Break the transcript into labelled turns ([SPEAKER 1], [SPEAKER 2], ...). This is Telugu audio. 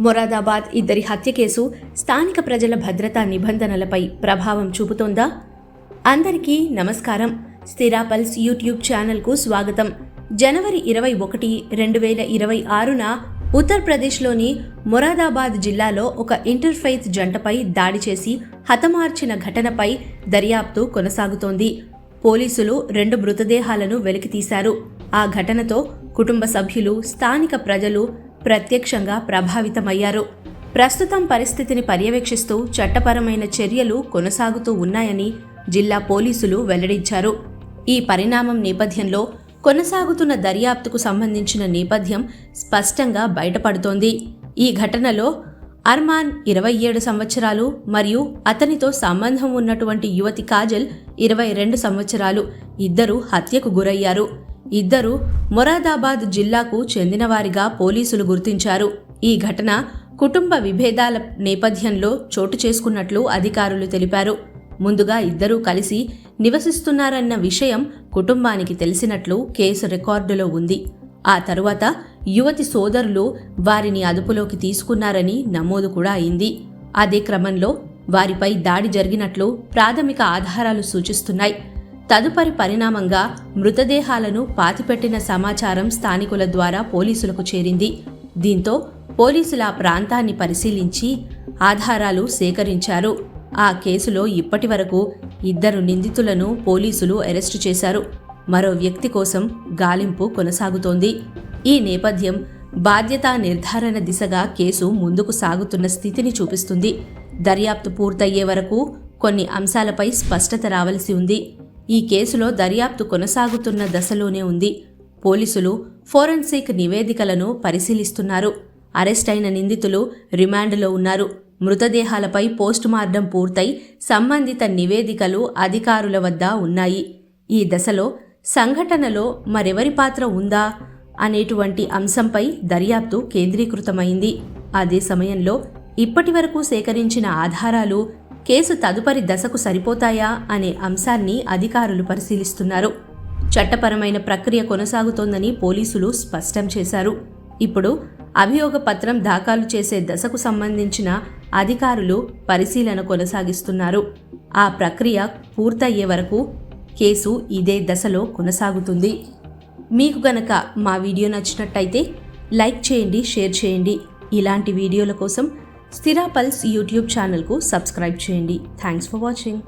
[SPEAKER 1] మొరాదాబాద్ ఇద్దరి హత్య కేసు స్థానిక ప్రజల భద్రతా నిబంధనలపై ప్రభావం చూపుతోందా? అందరికీ నమస్కారం. స్థిరాపల్స్ యూట్యూబ్ ఛానల్కు స్వాగతం. జనవరి ఇరవై ఒకటి రెండు వేల ఇరవై ఆరున ఉత్తరప్రదేశ్లోని మొరాదాబాద్ జిల్లాలో ఒక ఇంటర్ఫెయిత్ జంటపై దాడి చేసి హతమార్చిన ఘటనపై దర్యాప్తు కొనసాగుతోంది. పోలీసులు రెండు మృతదేహాలను వెలికితీశారు. ఆ ఘటనతో కుటుంబ సభ్యులు స్థానిక ప్రజలు ప్రత్యక్షంగా ప్రభావితమయ్యారు. ప్రస్తుతం పరిస్థితిని పర్యవేక్షిస్తూ చట్టపరమైన చర్యలు కొనసాగుతూ ఉన్నాయని జిల్లా పోలీసులు వెల్లడించారు. ఈ పరిణామం నేపథ్యంలో కొనసాగుతున్న దర్యాప్తుకు సంబంధించిన నేపథ్యం స్పష్టంగా బయటపడుతోంది. ఈ ఘటనలో అర్మాన్ ఇరవై ఏడు సంవత్సరాలు మరియు అతనితో సంబంధం ఉన్నటువంటి యువతి కాజల్ ఇరవై రెండు సంవత్సరాలు ఇద్దరు హత్యకు గురయ్యారు. ఇద్దరు మొరాదాబాద్ జిల్లాకు చెందినవారిగా పోలీసులు గుర్తించారు. ఈ ఘటన కుటుంబ విభేదాల నేపథ్యంలో చోటు చేసుకున్నట్లు అధికారులు తెలిపారు. ముందుగా ఇద్దరూ కలిసి నివసిస్తున్నారన్న విషయం కుటుంబానికి తెలిసినట్లు కేసు రికార్డులో ఉంది. ఆ తరువాత యువతి సోదరులు వారిని అదుపులోకి తీసుకున్నారని నమోదు కూడా అయింది. అదే క్రమంలో వారిపై దాడి జరిగినట్లు ప్రాథమిక ఆధారాలు సూచిస్తున్నాయి. తదుపరి పరిణామంగా మృతదేహాలను పాతిపెట్టిన సమాచారం స్థానికుల ద్వారా పోలీసులకు చేరింది. దీంతో పోలీసుల ఆ ప్రాంతాన్ని పరిశీలించి ఆధారాలు సేకరించారు. ఆ కేసులో ఇప్పటి వరకు ఇద్దరు నిందితులను పోలీసులు అరెస్టు చేశారు. మరో వ్యక్తి కోసం గాలింపు కొనసాగుతోంది. ఈ నేపథ్యం బాధ్యతా నిర్ధారణ దిశగా కేసు ముందుకు సాగుతున్న స్థితిని చూపిస్తుంది. దర్యాప్తు పూర్తయ్యే వరకు కొన్ని అంశాలపై స్పష్టత రావలసి ఉంది. ఈ కేసులో దర్యాప్తు కొనసాగుతున్న దశలోనే ఉంది. పోలీసులు ఫోరెన్సిక్ నివేదికలను పరిశీలిస్తున్నారు. అరెస్ట్ అయిన నిందితులు రిమాండ్లో ఉన్నారు. మృతదేహాలపై పోస్టుమార్టం పూర్తయి సంబంధిత నివేదికలు అధికారుల వద్ద ఉన్నాయి. ఈ దశలో సంఘటనలో మరెవరి పాత్ర ఉందా అనేటువంటి అంశంపై దర్యాప్తు కేంద్రీకృతమైంది. అదే సమయంలో ఇప్పటివరకు సేకరించిన ఆధారాలు కేసు తదుపరి దశకు సరిపోతాయా అనే అంశాన్ని అధికారులు పరిశీలిస్తున్నారు. చట్టపరమైన ప్రక్రియ కొనసాగుతోందని పోలీసులు స్పష్టం చేశారు. ఇప్పుడు అభియోగ పత్రం దాఖలు చేసే దశకు సంబంధించిన అధికారులు పరిశీలన కొనసాగిస్తున్నారు. ఆ ప్రక్రియ పూర్తయ్యే వరకు కేసు ఇదే దశలో కొనసాగుతుంది. మీకు గనక మా వీడియో నచ్చినట్టయితే లైక్ చేయండి షేర్ చేయండి. ఇలాంటి వీడియోల కోసం స్థిరా పల్స్ యూట్యూబ్ ఛానల్కు సబ్స్క్రైబ్ చేయండి. Thanks for watching